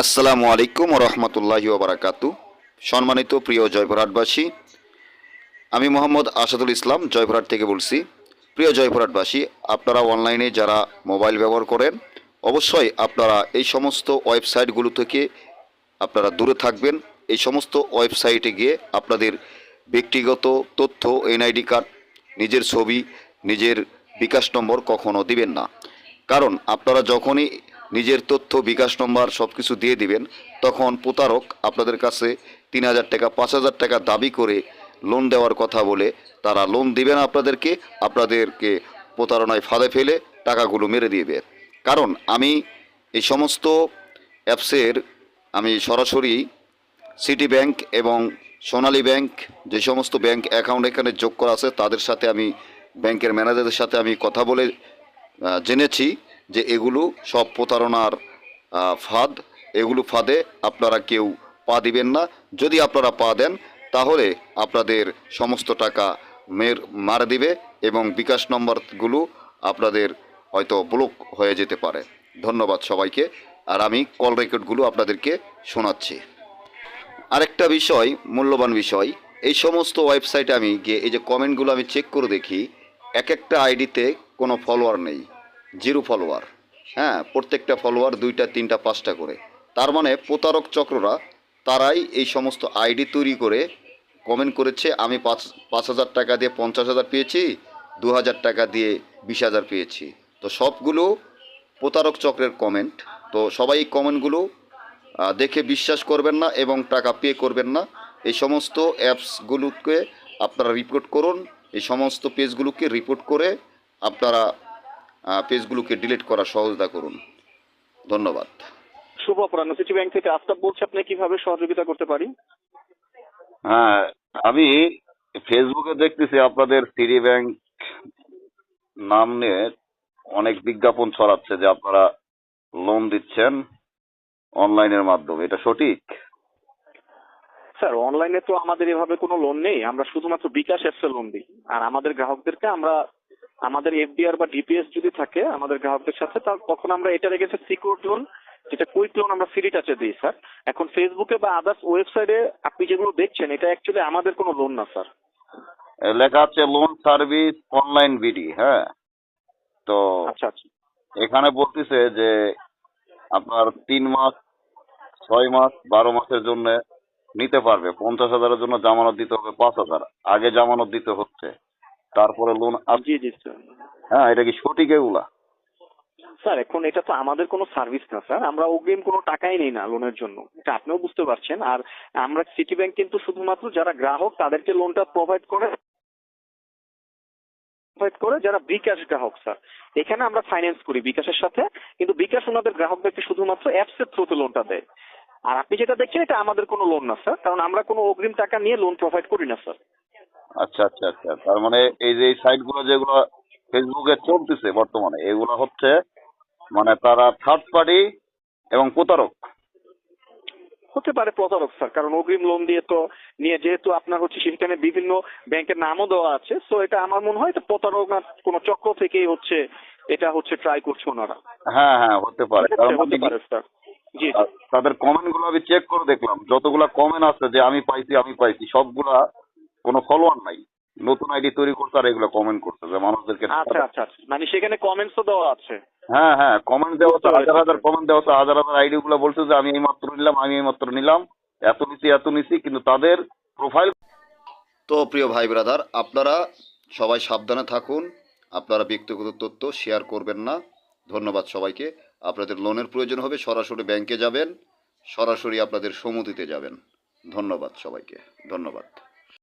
আসসালামু আলাইকুম রহমতুল্লাহি ওবরাকাতু সম্মানিত প্রিয় জয়পুরহাটবাসী আমি মোহাম্মদ আসাদুল ইসলাম জয়পুরহাট থেকে বলছি। প্রিয় জয়পুরহাটবাসী আপনারা অনলাইনে যারা মোবাইল ব্যবহার করেন, অবশ্যই আপনারা এই সমস্ত ওয়েবসাইটগুলো থেকে আপনারা দূরে থাকবেন। এই সমস্ত ওয়েবসাইটে গিয়ে আপনাদের ব্যক্তিগত তথ্য, এনআইডি কার্ড, নিজের ছবি, নিজের বিকাশ নম্বর কখনও দিবেন না। কারণ আপনারা যখনই নিজের তথ্য বিকাশ নম্বর সব কিছু দিয়ে দিবেন, তখন প্রতারক আপনাদের কাছে তিন হাজার টাকা, পাঁচ হাজার টাকা দাবি করে লোন দেওয়ার কথা বলে তারা লোন দিবেন আপনাদেরকে আপনাদেরকে প্রতারণায় ফাঁদে ফেলে টাকাগুলো মেরে দিবে। কারণ আমি এই সমস্ত অ্যাপসের আমি সরাসরি সিটি ব্যাংক এবং সোনালী ব্যাংক যে সমস্ত ব্যাংক অ্যাকাউন্ট এখানে যোগ করা আছে, তাদের সাথে আমি ব্যাংকের ম্যানেজারদের সাথে আমি কথা বলে জেনেছি। যে এগুলো সব প্রতারণার ফাঁদ, এগুলো ফাঁদে আপনারা কেউ পা দিবেন না। যদি আপনারা পা দেন, তাহলে আপনাদের সমস্ত টাকা মের, মারা দিবে এবং বিকাশ নম্বরগুলো আপনাদের হয়তো ব্লক হয়ে যেতে পারে। ধন্যবাদ সবাইকে। আর আমি কল রেকর্ডগুলো আপনাদেরকে শোনাচ্ছি। আরেকটা বিষয়, মূল্যবান বিষয়, এই সমস্ত ওয়েবসাইটে আমি গিয়ে এই যে কমেন্টগুলো আমি চেক করে দেখি, এক একটা আইডিতে কোনো ফলোয়ার নেই। জিরো ফলোয়ার হ্যাঁ প্রত্যেকটা ফলোয়ার দুইটা, তিনটা, পাঁচটা করে। তার মানে প্রতারক চক্ররা, তারাই এই সমস্ত আইডি তৈরি করে কমেন্ট করেছে, আমি পাঁচ পাঁচ হাজার টাকা দিয়ে পঞ্চাশ হাজার পেয়েছি, দু হাজার টাকা দিয়ে বিশ হাজার পেয়েছি। তো সবগুলো প্রতারক চক্রের কমেন্ট তো সবাই এই কমেন্টগুলো দেখে বিশ্বাস করবেন না এবং টাকা পে করবেন না। এই সমস্ত অ্যাপসগুলোকে আপনারা রিপোর্ট করুন, এই সমস্ত পেজগুলোকে রিপোর্ট করে আপনারা পেজগুলোকে ডিলিট করা সহজতা করুন। ধন্যবাদ। শুভ অপরাহ্ন। সিটি ব্যাংক থেকে আফতাব বলছে আপনি কীভাবে সহযোগিতা করতে পারি? হ্যাঁ আমি ফেসবুকে দেখতেছি আপনাদের সিটি ব্যাংক নাম নিয়ে অনেক বিজ্ঞাপন ছড়াচ্ছে যে আপনারা লোন দিচ্ছেন অনলাইনের মাধ্যমে। এটা সঠিক? স্যার অনলাইনে তো আমাদের এভাবে কোনো লোন নেই। আমরা শুধুমাত্র বিকাশ অ্যাপসে লোন দিই। আর আমাদের গ্রাহকদেরকে আমরা আমাদের এফডিআর বা ডিপিএস যদি থাকে আমাদের গ্রাহকদের সাথে তা তখন আমরা এটা রেখেছি সিকিউর লোন যেটা কুইক লোন আমরা ফ্রি টাচে দিই স্যার এখন ফেসবুকে বা আদার্স ওয়েবসাইটে আপনি যেগুলো দেখছেন এটা অ্যাকচুয়ালি আমাদের কোনো লোন না স্যার লেখা আছে লোন সার্ভিস অনলাইন বিডি হ্যাঁ? তো আচ্ছা আচ্ছা। এখানে বলতেছে যে আপনার তিন মাস ছয় মাস বারো মাসের জন্য নিতে পারবে পঞ্চাশ হাজারের জন্য জামানত দিতে হবে পাঁচ হাজার। আগে জামানত দিতে হচ্ছে। তারপরে লোন জি জি স্যার হ্যাঁ এটা কি সঠিক এগুলা? স্যার এখন এটা তো আমাদের কোনো সার্ভিস না স্যার। আমরা অগ্রিম কোনো টাকাই নেই না লোনের জন্য। এটা আপনিও বুঝতে পারছেন। আর আমরা সিটি ব্যাংক কিন্তু শুধুমাত্র যারা গ্রাহক তাদেরকে লোনটা প্রোভাইড করে প্রোভাইড করে যারা বিকাশ গ্রাহক স্যার। এখানে আমরা ফাইন্যান্স করি বিকাশের সাথে কিন্তু বিকাশ ওনাদের গ্রাহকদেরকে শুধুমাত্র অ্যাপসের থ্রুতে লোনটা দেয়। আর আপনি যেটা দেখছেন এটা আমাদের কোনো লোন না স্যার। কারণ আমরা কোনো অগ্রিম টাকা নিয়ে লোন প্রোভাইড করি না স্যার। আচ্ছা আচ্ছা আচ্ছা। তার মানে এই যে এই সাইটগুলো যেগুলো ফেসবুকে চলতেছে বর্তমানে এগুলো হচ্ছে মানে তারা থার্ড পার্টি এবং প্রতারক। হতে পারে প্রতারক স্যার কারণ অগ্রিম লোন দিয়ে তো নিয়ে যেহেতু আপনার হচ্ছে সেখানে বিভিন্ন ব্যাংকের নামও দেওয়া আছে সো এটা আমার মনে হয় প্রতারক না কোনো চক্র থেকেই হচ্ছে এটা হচ্ছে ট্রাই করছে ওনারা। হ্যাঁ হ্যাঁ হতে পারে। হতে পারে স্যার জি জি। তাদের কমেন্টগুলো আমি চেক করে দেখলাম। যতগুলা কমেন্ট আছে যে আমি পাইছি আমি পাইছি সবগুলা কোনো ফলোয়ার নাই। নতুন আইডি তৈরি করতে আর এগুলো কমেন্ট করতে যে মানুষদেরকে আচ্ছা আচ্ছা আচ্ছা। মানে সেখানে কমেন্টসও দেওয়া আছে। হ্যাঁ হ্যাঁ কমেন্ট দেওয়া তো হাজার হাজার কমেন্ট দেওয়া তো হাজার হাজার আইডি গুলো বলছে যে আমি এই মাত্র নিলাম আমি এই মাত্র নিলাম এত নিছি এত নিছি। কিন্তু তাদের প্রোফাইল তো প্রিয় ভাই ব্রাদার আপনারা সবাই সাবধানে থাকুন আপনারা ব্যক্তিগত তথ্য শেয়ার করবেন না। ধন্যবাদ সবাইকে। আপনাদের লোনের প্রয়োজন হবে সরাসরি ব্যাংকে যাবেন সরাসরি আপনাদের সমুদিতে যাবেন। ধন্যবাদ সবাইকে ধন্যবাদ।